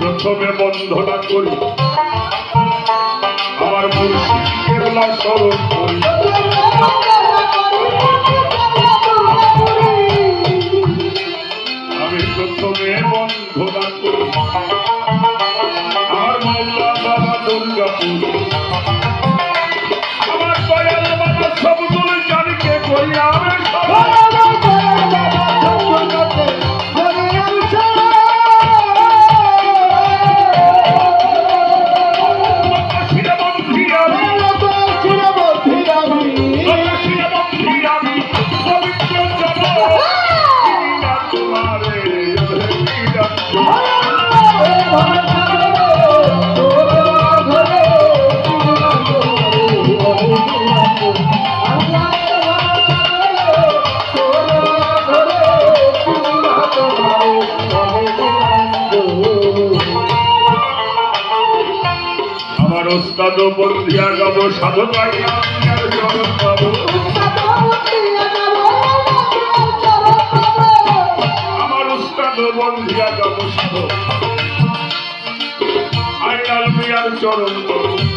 প্রথমে বন্ধনা করি। আমার মুর্শিদ কেরলা স্মরণ করি ওস্তাদ বন্দিয়া গাব সাধনায় চরণ পাব আমার ওস্তাদ বন্দিয়া গাব সাধনায় Thank you.